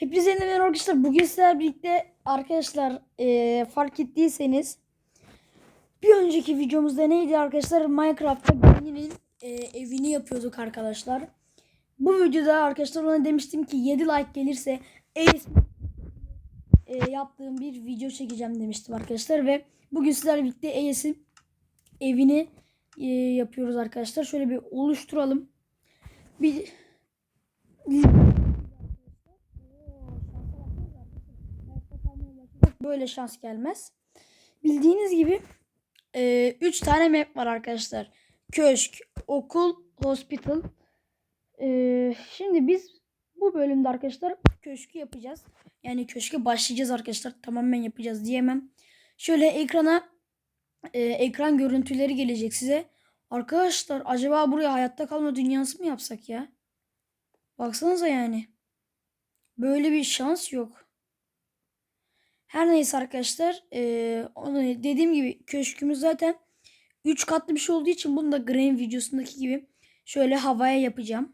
Hepinize yeniden merhaba arkadaşlar. Bugün sizlerle birlikte arkadaşlar eee, fark ettiyseniz bir önceki videomuzda neydi arkadaşlar? Minecraft'ta Granny'nin eee, evini yapıyorduk arkadaşlar. Bu videoda arkadaşlar ona demiştim ki 7 like gelirse eee, yaptığım bir video çekeceğim demiştim arkadaşlar ve bugün sizlerle birlikte AS'in evini eee, yapıyoruz arkadaşlar. Şöyle bir oluşturalım. Bir böyle şans gelmez. Bildiğiniz gibi 3 tane map var arkadaşlar. Köşk, okul, hospital. E, şimdi biz bu bölümde arkadaşlar köşkü yapacağız. Yani köşke başlayacağız arkadaşlar. Tamamen yapacağız diyemem. Şöyle ekrana e, ekran görüntüleri gelecek size. Arkadaşlar acaba buraya hayatta kalma dünyası mı yapsak ya? Baksanıza yani. Böyle bir şans yok. Her neyse arkadaşlar. eee, onu dediğim gibi köşkümüz zaten 3 katlı bir şey olduğu için bunu da Graham videosundaki gibi şöyle havaya yapacağım.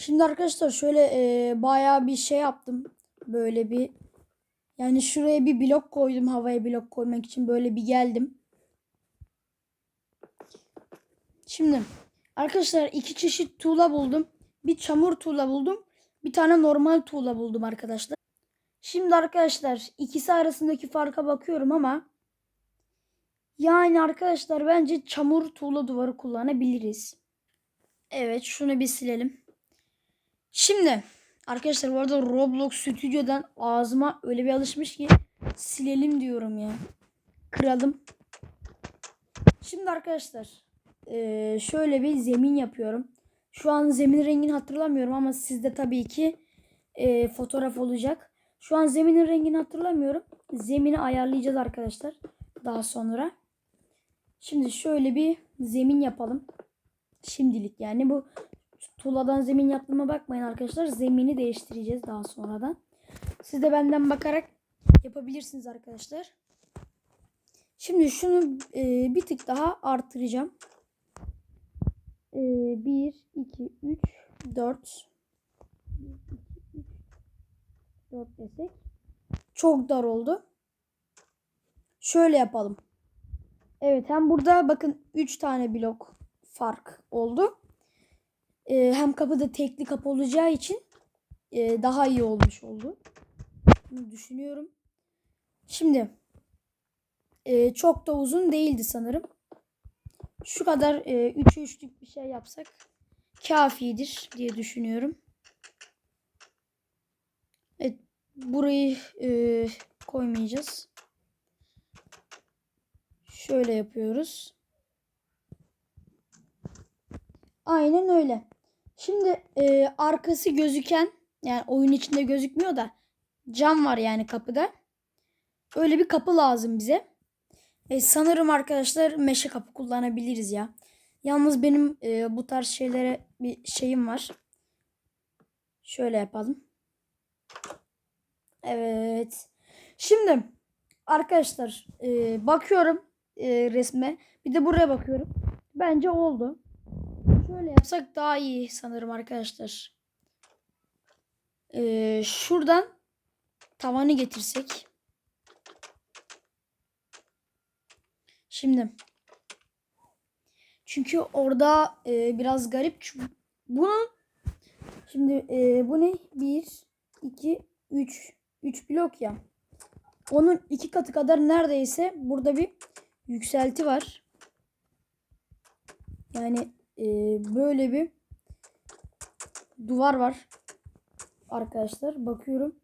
Şimdi arkadaşlar şöyle eee bayağı bir şey yaptım. Böyle bir yani şuraya bir blok koydum havaya blok koymak için böyle bir geldim. Şimdi arkadaşlar iki çeşit tuğla buldum. Bir çamur tuğla buldum. Bir tane normal tuğla buldum arkadaşlar. Şimdi arkadaşlar ikisi arasındaki farka bakıyorum ama yani arkadaşlar bence çamur tuğla duvarı kullanabiliriz. Evet şunu bir silelim. Şimdi arkadaşlar bu arada Roblox stüdyodan ağzıma öyle bir alışmış ki silelim diyorum ya. Kıralım. Şimdi arkadaşlar eee, şöyle bir zemin yapıyorum. Şu an zemin rengini hatırlamıyorum ama sizde tabii ki eee, fotoğraf olacak. Şu an zeminin rengini hatırlamıyorum. Zemini ayarlayacağız arkadaşlar. Daha sonra. Şimdi şöyle bir zemin yapalım. Şimdilik yani bu tuğladan zemin yaptığıma bakmayın arkadaşlar. Zemini değiştireceğiz daha sonradan. Siz de benden bakarak yapabilirsiniz arkadaşlar. Şimdi şunu e, bir tık daha artıracağım. E, 1, 2, 3, 4. 4 desek. Çok dar oldu. Şöyle yapalım. Evet hem burada bakın 3 tane blok fark oldu. Ee, hem kapıda tekli kapı olacağı için e, daha iyi olmuş oldu. Bunu düşünüyorum. Şimdi e, çok da uzun değildi sanırım. Şu kadar 3'e 3'lük bir şey yapsak kafidir diye düşünüyorum. Evet, burayı e, koymayacağız. Şöyle yapıyoruz. Aynen öyle. Şimdi e, arkası gözüken yani oyun içinde gözükmüyor da cam var yani kapıda. Öyle bir kapı lazım bize. E, sanırım arkadaşlar meşe kapı kullanabiliriz ya. Yalnız benim e, bu tarz şeylere bir şeyim var. Şöyle yapalım. Evet. Şimdi arkadaşlar e, bakıyorum e, resme. Bir de buraya bakıyorum. Bence oldu. Şöyle yapsak daha iyi sanırım arkadaşlar. E, şuradan tavanı getirsek. Şimdi çünkü orada e, biraz garip. Çünkü şimdi e, bu ne? 1 2 3 3 blok ya. Onun iki katı kadar neredeyse burada bir yükselti var. Yani e, böyle bir duvar var. Arkadaşlar bakıyorum.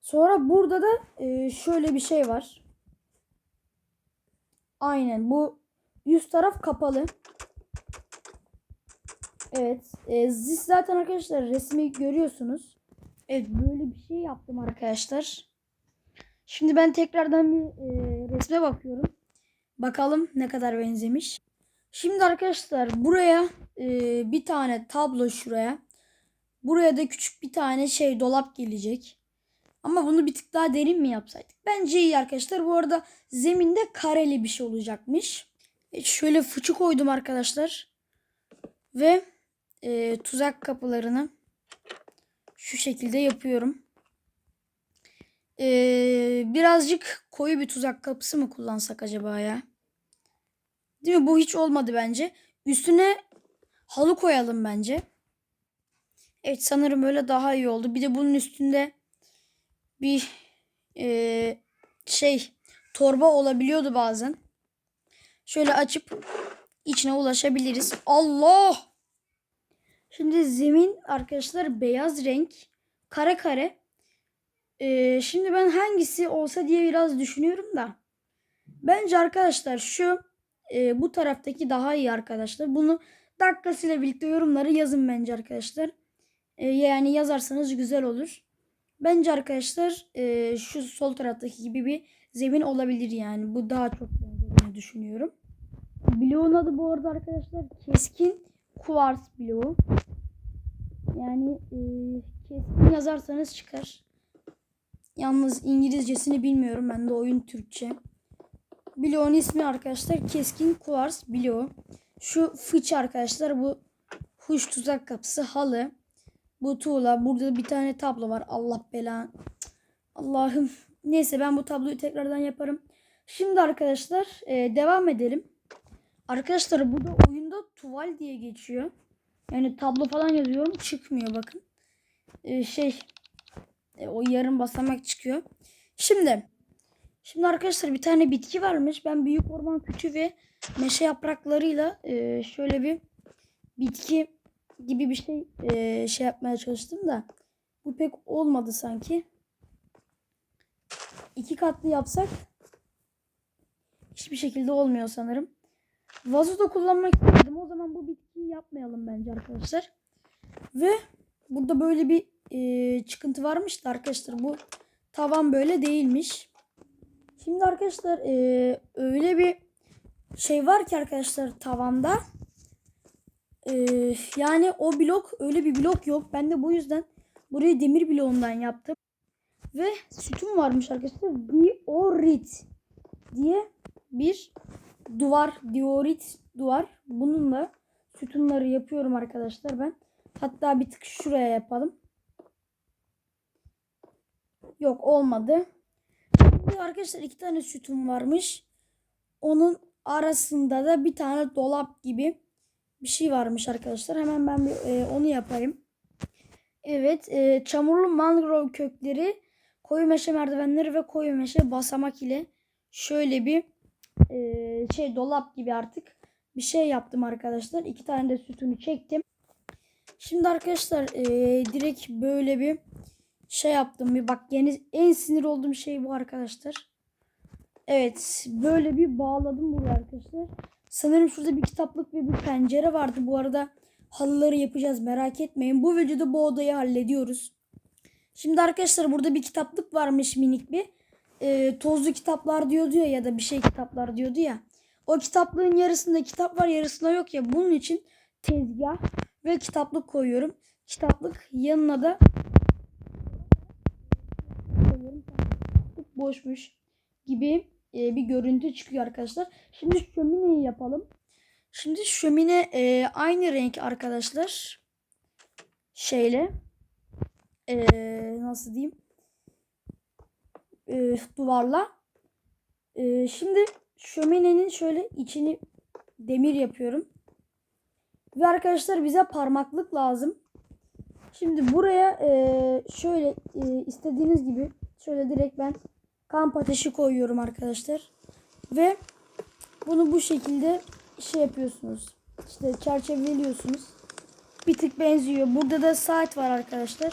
Sonra burada da e, şöyle bir şey var. Aynen bu yüz taraf kapalı. Evet. E, siz zaten arkadaşlar resmi görüyorsunuz. Evet böyle bir şey yaptım arkadaşlar. Şimdi ben tekrardan bir e, resme bakıyorum. Bakalım ne kadar benzemiş. Şimdi arkadaşlar buraya e, bir tane tablo şuraya. Buraya da küçük bir tane şey dolap gelecek. Ama bunu bir tık daha derin mi yapsaydık? Bence iyi arkadaşlar. Bu arada zeminde kareli bir şey olacakmış. E, şöyle fıçı koydum arkadaşlar. Ve e, tuzak kapılarını Şu şekilde yapıyorum. Ee, birazcık koyu bir tuzak kapısı mı kullansak acaba ya? Değil mi? Bu hiç olmadı bence. Üstüne halı koyalım bence. Evet sanırım böyle daha iyi oldu. Bir de bunun üstünde bir ee, şey torba olabiliyordu bazen. Şöyle açıp içine ulaşabiliriz. Allah! Şimdi zemin arkadaşlar beyaz renk. Kare kare. Ee, şimdi ben hangisi olsa diye biraz düşünüyorum da. Bence arkadaşlar şu e, bu taraftaki daha iyi arkadaşlar. Bunu dakikasıyla birlikte yorumları yazın bence arkadaşlar. E, yani yazarsanız güzel olur. Bence arkadaşlar e, şu sol taraftaki gibi bir zemin olabilir yani. Bu daha çok benzediğini düşünüyorum. Bloğun adı bu arada arkadaşlar keskin kuvars bloğu. Yani e, keskin yazarsanız çıkar. Yalnız İngilizcesini bilmiyorum. Ben de oyun Türkçe. Bloğun ismi arkadaşlar keskin kuvars bloğu. Şu fıç arkadaşlar bu huş tuzak kapısı halı. Bu tuğla. Burada bir tane tablo var. Allah belanı. Allah'ım. Neyse ben bu tabloyu tekrardan yaparım. Şimdi arkadaşlar e, devam edelim. Arkadaşlar burada oyunda tuval diye geçiyor. Yani tablo falan yazıyorum çıkmıyor bakın. E, şey e, o yarım basamak çıkıyor. Şimdi şimdi arkadaşlar bir tane bitki varmış. Ben büyük orman kütüğü ve meşe yapraklarıyla e, şöyle bir bitki gibi bir şey e, şey yapmaya çalıştım da bu pek olmadı sanki. İki katlı yapsak hiçbir şekilde olmuyor sanırım. Vazo da kullanmak istedim. O zaman bu bitkiyi yapmayalım bence arkadaşlar. Ve burada böyle bir e, çıkıntı varmış da arkadaşlar bu tavan böyle değilmiş. Şimdi arkadaşlar e, öyle bir şey var ki arkadaşlar tavanda. E, yani o blok öyle bir blok yok. Ben de bu yüzden burayı demir bloğundan yaptım. Ve sütun varmış arkadaşlar. Diorit diye bir duvar, diorit duvar. Bununla sütunları yapıyorum arkadaşlar ben. Hatta bir tık şuraya yapalım. Yok olmadı. Şimdi arkadaşlar iki tane sütun varmış. Onun arasında da bir tane dolap gibi bir şey varmış arkadaşlar. Hemen ben bir e, onu yapayım. Evet, e, çamurlu mangrove kökleri, koyu meşe merdivenleri ve koyu meşe basamak ile şöyle bir e, şey dolap gibi artık bir şey yaptım arkadaşlar. İki tane de sütunu çektim. Şimdi arkadaşlar e, direkt böyle bir şey yaptım. Bir bak yeni en sinir olduğum şey bu arkadaşlar. Evet böyle bir bağladım buraya arkadaşlar. Sanırım şurada bir kitaplık ve bir pencere vardı. Bu arada halıları yapacağız merak etmeyin. Bu videoda bu odayı hallediyoruz. Şimdi arkadaşlar burada bir kitaplık varmış minik bir. E, tozlu kitaplar diyordu ya ya da bir şey kitaplar diyordu ya. O kitaplığın yarısında kitap var yarısında yok ya. Bunun için tezgah ve kitaplık koyuyorum. Kitaplık yanına da boşmuş gibi e, bir görüntü çıkıyor arkadaşlar. Şimdi şömineyi yapalım. Şimdi şömine e, aynı renk arkadaşlar. Şeyle e, nasıl diyeyim? E, duvarla. E, şimdi şöminenin şöyle içini demir yapıyorum. Ve arkadaşlar bize parmaklık lazım. Şimdi buraya e, şöyle e, istediğiniz gibi şöyle direkt ben kamp ateşi koyuyorum arkadaşlar. Ve bunu bu şekilde şey yapıyorsunuz. İşte çerçeveleniyorsunuz. Bir tık benziyor. Burada da saat var arkadaşlar.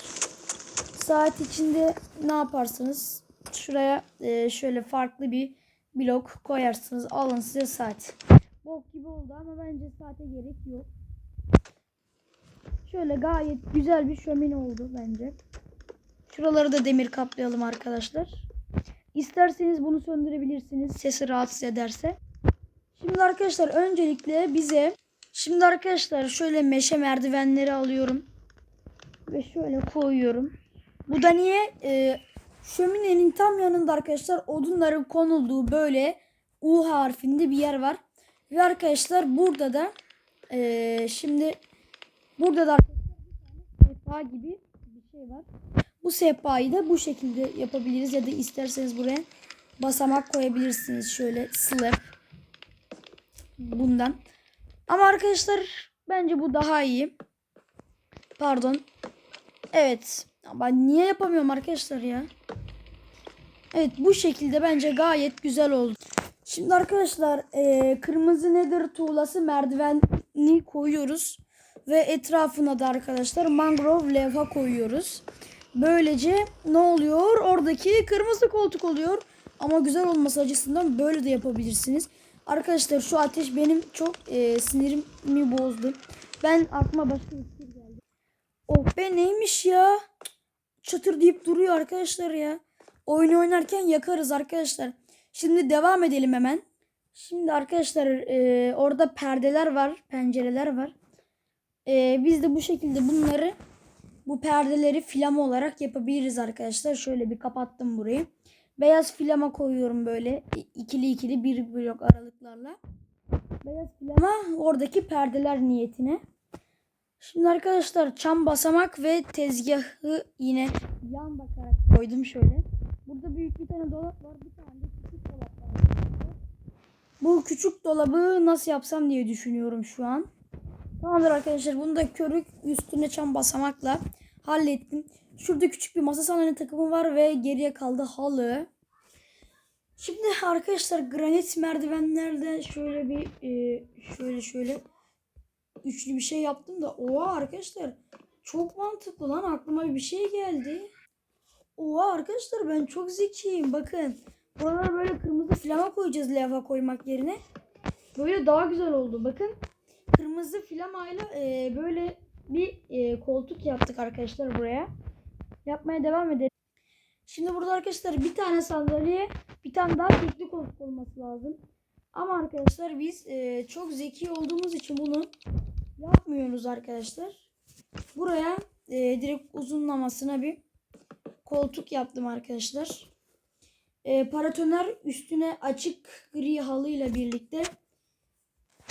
Saat içinde ne yaparsınız? Şuraya e, şöyle farklı bir blok koyarsınız. Alın size saat. Bok gibi oldu ama bence saate gerek yok. Şöyle gayet güzel bir şömine oldu bence. Şuraları da demir kaplayalım arkadaşlar. İsterseniz bunu söndürebilirsiniz. Sesi rahatsız ederse. Şimdi arkadaşlar öncelikle bize şimdi arkadaşlar şöyle meşe merdivenleri alıyorum. Ve şöyle koyuyorum. Bu da niye? Ee, şöminenin tam yanında arkadaşlar odunların konulduğu böyle U harfinde bir yer var. Ve arkadaşlar burada da ee, şimdi burada da arkadaşlar bir sefa gibi bir şey var. Bu sehpayı da bu şekilde yapabiliriz ya da isterseniz buraya basamak koyabilirsiniz. Şöyle slab bundan. Ama arkadaşlar bence bu daha iyi. Pardon. Evet. Ama niye yapamıyorum arkadaşlar ya? Evet bu şekilde bence gayet güzel oldu. Şimdi arkadaşlar eee, kırmızı nedir tuğlası merdiveni koyuyoruz. Ve etrafına da arkadaşlar mangrove levha koyuyoruz. Böylece ne oluyor? Oradaki kırmızı koltuk oluyor. Ama güzel olması açısından böyle de yapabilirsiniz. Arkadaşlar şu ateş benim çok eee, sinirimi bozdu. Ben aklıma başka bir fikir geldi. Oh be neymiş ya? Çatır deyip duruyor arkadaşlar ya. Oyun oynarken yakarız arkadaşlar. Şimdi devam edelim hemen. Şimdi arkadaşlar eee, orada perdeler var, pencereler var. Eee, biz de bu şekilde bunları bu perdeleri filama olarak yapabiliriz arkadaşlar. Şöyle bir kapattım burayı. Beyaz filama koyuyorum böyle ikili ikili bir blok aralıklarla. Beyaz filama oradaki perdeler niyetine. Şimdi arkadaşlar çam basamak ve tezgahı yine yan bakarak koydum şöyle. Burada büyük bir tane dolap var. Bir tane de küçük dolap var. Bu küçük dolabı nasıl yapsam diye düşünüyorum şu an. Tamamdır arkadaşlar. Bunu da körük üstüne çam basamakla hallettim. Şurada küçük bir masa sandalye takımı var ve geriye kaldı halı. Şimdi arkadaşlar granit merdivenlerde şöyle bir e, şöyle şöyle üçlü bir şey yaptım da oha arkadaşlar çok mantıklı lan aklıma bir şey geldi. Oha arkadaşlar ben çok zekiyim bakın. Buralara böyle kırmızı flama koyacağız lava koymak yerine. Böyle daha güzel oldu bakın. Kırmızı flamayla e, böyle bir e, koltuk yaptık arkadaşlar buraya. Yapmaya devam edelim. Şimdi burada arkadaşlar bir tane sandalye bir tane daha tekli koltuk olması lazım. Ama arkadaşlar biz e, çok zeki olduğumuz için bunu yapmıyoruz arkadaşlar. Buraya e, direkt uzunlamasına bir koltuk yaptım arkadaşlar. E, paratoner üstüne açık gri halıyla birlikte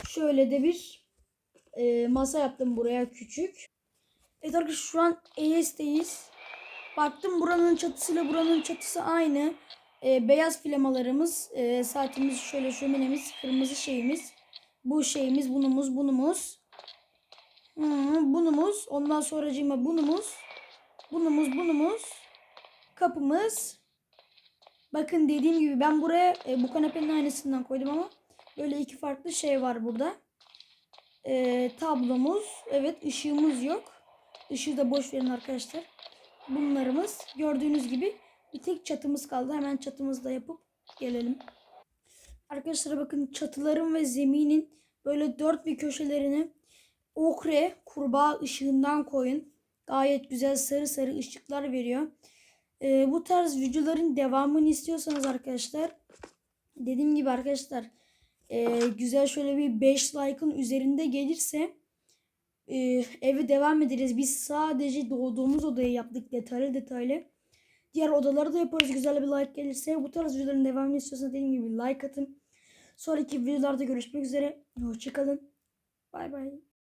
şöyle de bir e, masa yaptım buraya küçük. Evet arkadaşlar şu an ES'teyiz. Baktım buranın çatısıyla buranın çatısı aynı. E, beyaz flamalarımız, e, saatimiz şöyle şöminemiz, kırmızı şeyimiz. Bu şeyimiz, bunumuz, bunumuz. Hı, bunumuz. Ondan sonracığıma bunumuz. Bunumuz, bunumuz. Kapımız. Bakın dediğim gibi ben buraya e, bu kanepenin aynısından koydum ama böyle iki farklı şey var burada. E, tablomuz. Evet ışığımız yok. Işığı da boş verin arkadaşlar. Bunlarımız. Gördüğünüz gibi bir tek çatımız kaldı. Hemen çatımızı da yapıp gelelim. Arkadaşlar bakın çatıların ve zeminin böyle dört bir köşelerini okre kurbağa ışığından koyun. Gayet güzel sarı sarı ışıklar veriyor. Ee, bu tarz videoların devamını istiyorsanız arkadaşlar dediğim gibi arkadaşlar e, güzel şöyle bir 5 like'ın üzerinde gelirse e, eve devam ederiz. Biz sadece doğduğumuz odayı yaptık detaylı detaylı. Diğer odaları da yaparız. Güzel bir like gelirse bu tarz videoların devamını istiyorsanız dediğim gibi like atın. Sonraki videolarda görüşmek üzere. Hoşçakalın. Bay bay.